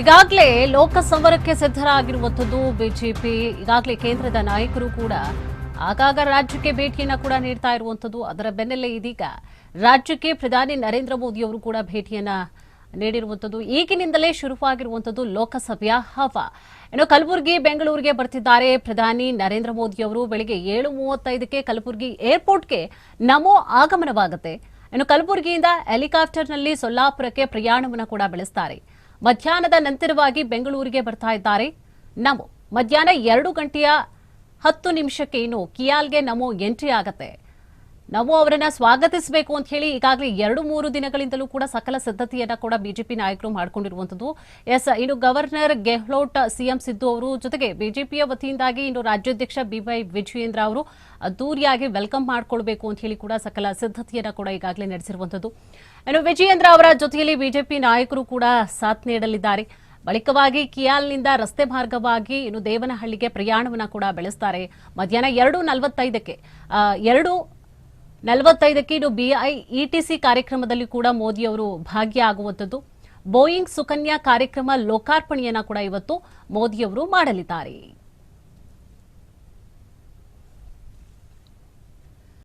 ಈಗಾಗಲೇ ಲೋಕಸಮರಕ್ಕೆ ಸಿದ್ಧರಾಗಿರುವಂಥದ್ದು ಬಿಜೆಪಿ. ಈಗಾಗಲೇ ಕೇಂದ್ರದ ನಾಯಕರು ಕೂಡ ಆಗಾಗ ರಾಜ್ಯಕ್ಕೆ ಭೇಟಿಯನ್ನು ಕೂಡ ನೀಡ್ತಾ ಇರುವಂಥದ್ದು. ಅದರ ಬೆನ್ನಲ್ಲೇ ಇದೀಗ ರಾಜ್ಯಕ್ಕೆ ಪ್ರಧಾನಿ ನರೇಂದ್ರ ಮೋದಿ ಅವರು ಕೂಡ ಭೇಟಿಯನ್ನ ನೀಡಿರುವಂಥದ್ದು. ಈಗಿನಿಂದಲೇ ಶುರುವಾಗಿರುವಂಥದ್ದು ಲೋಕಸಭೆಯ ಹವ. ಇನ್ನು ಕಲಬುರಗಿ, ಬೆಂಗಳೂರಿಗೆ ಬರ್ತಿದ್ದಾರೆ ಪ್ರಧಾನಿ ನರೇಂದ್ರ ಮೋದಿ ಅವರು. ಬೆಳಗ್ಗೆ ಏಳು ಮೂವತ್ತೈದಕ್ಕೆ ಕಲಬುರಗಿ ಏರ್ಪೋರ್ಟ್ಗೆ ನಮೋ ಆಗಮನವಾಗುತ್ತೆ. ಇನ್ನು ಕಲಬುರಗಿಯಿಂದ ಹೆಲಿಕಾಪ್ಟರ್ನಲ್ಲಿ ಸೊಲ್ಲಾಪುರಕ್ಕೆ ಪ್ರಯಾಣವನ್ನು ಕೂಡ ಬೆಳೆಸ್ತಾರೆ. ಮಧ್ಯಾಹ್ನದ ನಂತರವಾಗಿ ಬೆಂಗಳೂರಿಗೆ ಬರ್ತಾ ಇದ್ದಾರೆ. ನಮೋ, ಮಧ್ಯಾಹ್ನ ಎರಡು ಗಂಟೆಯ ಹತ್ತು ನಿಮಿಷಕ್ಕೆ ಇನ್ನು ಕಿಯಾಲ್ಗೆ ನಮೋ ಎಂಟ್ರಿ ಆಗತ್ತೆ. ನಮೋ ಅವರನ್ನ ಸ್ವಾಗತಿಸಬೇಕು ಅಂತ ಹೇಳಿ ಈಗಾಗಲೇ ಎರಡು ಮೂರು ದಿನಗಳಿಂದಲೂ ಕೂಡ ಸಕಲ ಸಿದ್ಧತೆಯನ್ನ ಕೂಡ ಬಿಜೆಪಿ ನಾಯಕರು ಮಾಡಿಕೊಂಡಿರುವಂತದ್ದು ಎಸ್, ಇನ್ನು ಗವರ್ನರ್ ಗೆಹ್ಲೋಟ್, ಸಿಎಂ ಸಿದ್ದು ಅವರು ಜೊತೆಗೆ ಬಿಜೆಪಿಯ ವತಿಯಿಂದಾಗಿ ಇನ್ನು ರಾಜ್ಯಾಧ್ಯಕ್ಷ ಬಿವೈ ವಿಜಯೇಂದ್ರ ಅವರು ಅದ್ದೂರಿಯಾಗಿ ವೆಲ್ಕಮ್ ಮಾಡಿಕೊಳ್ಬೇಕು ಅಂತ ಹೇಳಿ ಕೂಡ ಸಕಲ ಸಿದ್ಧತೆಯನ್ನ ಕೂಡ ಈಗಾಗಲೇ ನಡೆಸಿರುವಂತದ್ದು ಇನ್ನು ವಿಜಯೇಂದ್ರ ಅವರ ಜೊತೆಯಲ್ಲಿ ಬಿಜೆಪಿ ನಾಯಕರು ಕೂಡ ಸಾಥ್ ನೀಡಲಿದ್ದಾರೆ. ಬಳಿಕವಾಗಿ ಕಿಯಾಲ್ನಿಂದ ರಸ್ತೆ ಮಾರ್ಗವಾಗಿ ಇನ್ನು ದೇವನಹಳ್ಳಿಗೆ ಪ್ರಯಾಣವನ್ನು ಕೂಡ ಬೆಳೆಸ್ತಾರೆ. ಮಧ್ಯಾಹ್ನ ಎರಡು ನಲವತ್ತೈದಕ್ಕೆ ಎರಡು ನಲವತ್ತೈದಕ್ಕೆ ಇದು ಬಿಐ ಇಟಿಸಿ ಕಾರ್ಯಕ್ರಮದಲ್ಲಿ ಕೂಡ ಮೋದಿ ಅವರು ಭಾಗಿಯಾಗುವಂಥದ್ದು ಬೋಯಿಂಗ್ ಸುಕನ್ಯಾ ಕಾರ್ಯಕ್ರಮ ಲೋಕಾರ್ಪಣೆಯನ್ನ ಕೂಡ ಇವತ್ತು ಮೋದಿಯವರು ಮಾಡಲಿದ್ದಾರೆ.